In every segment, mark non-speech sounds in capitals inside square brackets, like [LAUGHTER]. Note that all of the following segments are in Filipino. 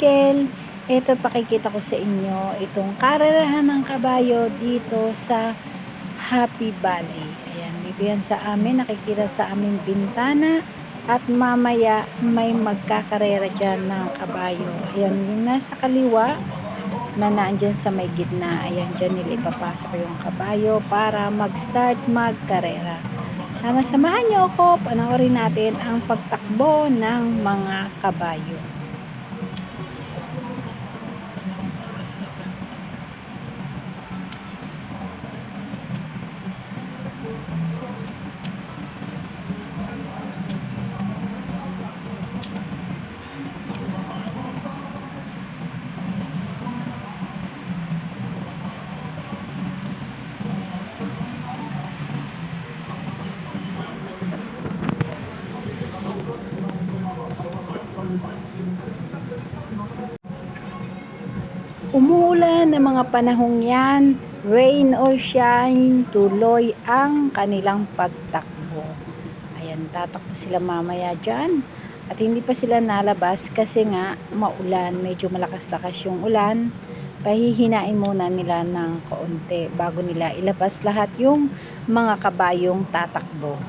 Ka-Edgiskel! Ito pakikita ko sa inyo itong karerahan ng kabayo dito sa Happy Valley. Ayan, dito yan sa amin, nakikita sa aming bintana at mamaya may magkakarera dyan ng kabayo. Ayan, yung nasa kaliwa na naandyan sa may gitna. Ayan, dyan nila ipapasok yung kabayo para mag-start magkarera. Sana samahan niyo ako, panoorin natin ang pagtakbo ng mga kabayo. Umuulan ng mga panahong yan, rain or shine, tuloy ang kanilang pagtakbo. Ayan, tatakbo sila mamaya dyan. At hindi pa sila nalabas kasi nga maulan, medyo malakas-lakas yung ulan. Pahihinain muna nila ng kaunti bago nila ilabas lahat yung mga kabayong tatakbo.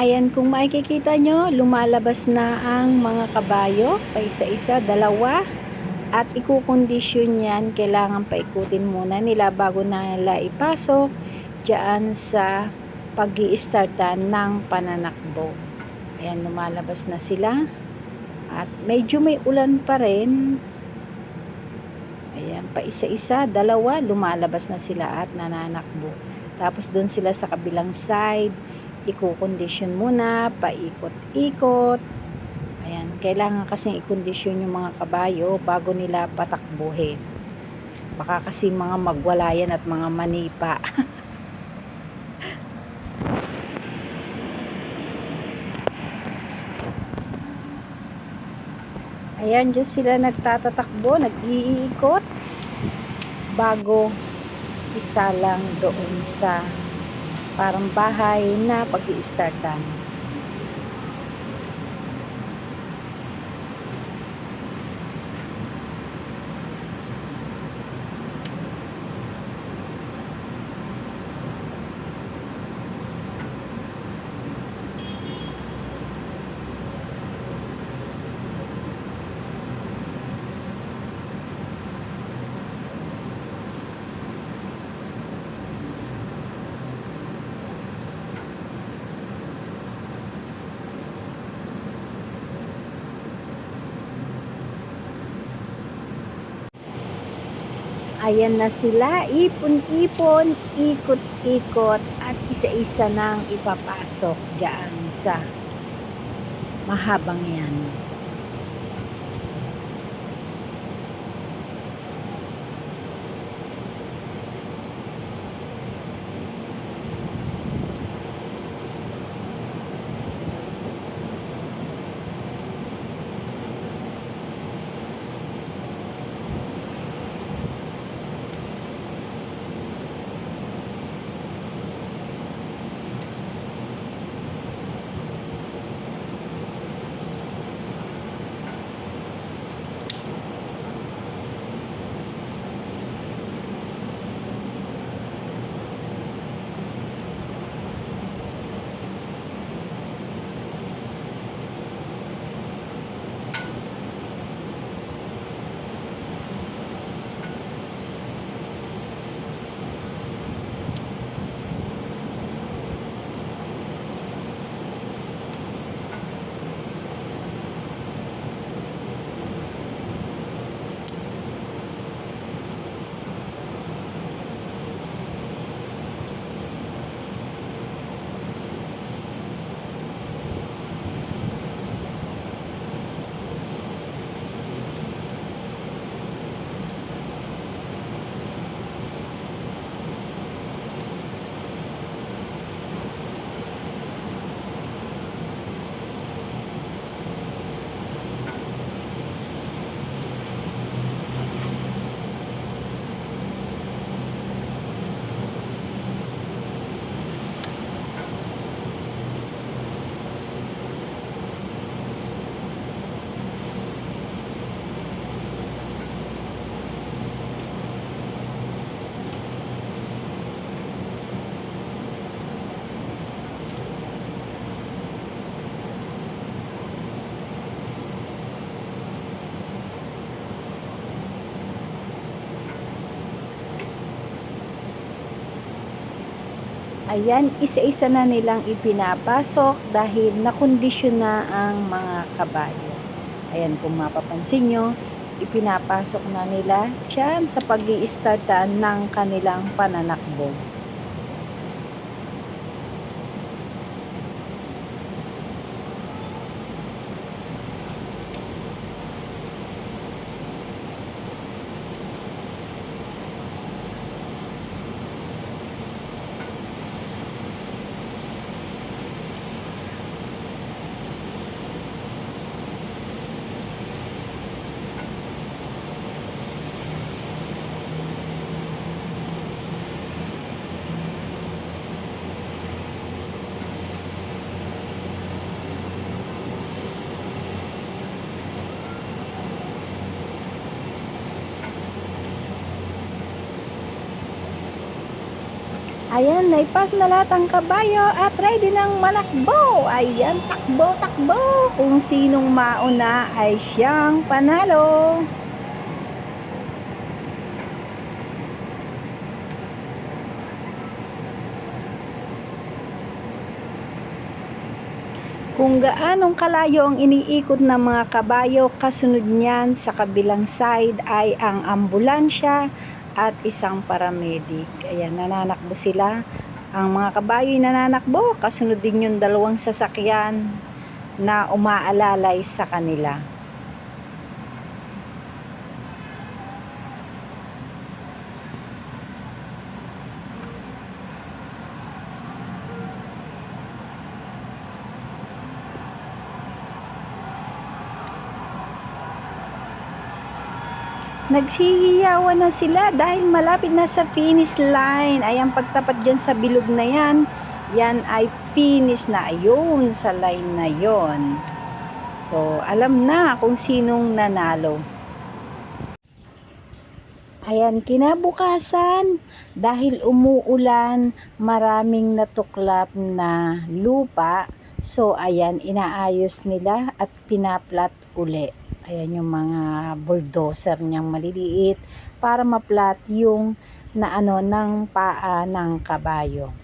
Ayan, kung makikita nyo, lumalabas na ang mga kabayo, pa isa-isa, dalawa. At ikukondisyon yan, kailangan paikutin muna nila bago nila ipasok dyan sa pag startan ng pananakbo. Ayan, lumalabas na sila. At medyo may ulan pa rin. Ayan, pa isa-isa, dalawa, lumalabas na sila at nananakbo. Tapos doon sila sa kabilang side, i-condition muna, paikot-ikot. Ayan, kailangan kasi i-condition yung mga kabayo bago nila patakbuhin. Baka kasi mga magwalayan at mga manipa. [LAUGHS] Ayan, dyan sila nagtatatakbo, nag-iikot bago isa lang doon sa parang bahay na pag Ayan na sila, ipon-ipon, ikot-ikot at isa-isa nang ipapasok dyan sa mahabang yan. Ayan, isa-isa na nilang ipinapasok dahil nakondisyon na ang mga kabayo. Ayan, kung mapapansin nyo, ipinapasok na nila dyan sa pag startan ng kanilang pananakbo. Ayan, naipas na lahat ang kabayo at ready ng manakbo. Ayan, takbo, takbo. Kung sinong mauna ay siyang panalo. Kung gaanong kalayo ang iniikot ng mga kabayo, kasunod niyan sa kabilang side ay ang ambulansya at isang paramedic. Ayan, nananakbo sila. Ang mga kabayo ay nananakbo, kasunod din yung dalawang sasakyan na umaalalay sa kanila. Nagsihiyawan na sila dahil malapit na sa finish line. Ayan, pagtapat dyan sa bilog na yan, yan ay finish na ayun sa line na yon. So, alam na kung sinong nanalo. Ayan, kinabukasan, dahil umuulan, maraming natuklap na lupa. So, ayan, inaayos nila at pinaplat uli. Ayan yung mga bulldozer niyang maliliit para maplat yung na ano ng paa ng kabayo.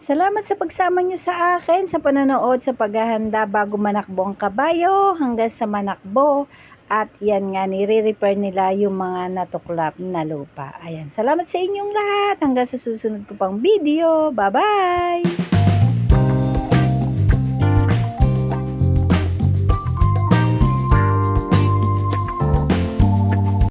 Salamat sa pagsama nyo sa akin sa panonood sa paghahanda bago manakbo ang kabayo hanggang sa manakbo. At yan nga, nire-repair nila yung mga natuklap na lupa. Ayan, salamat sa inyong lahat. Hanggang sa susunod ko pang video. Bye-bye!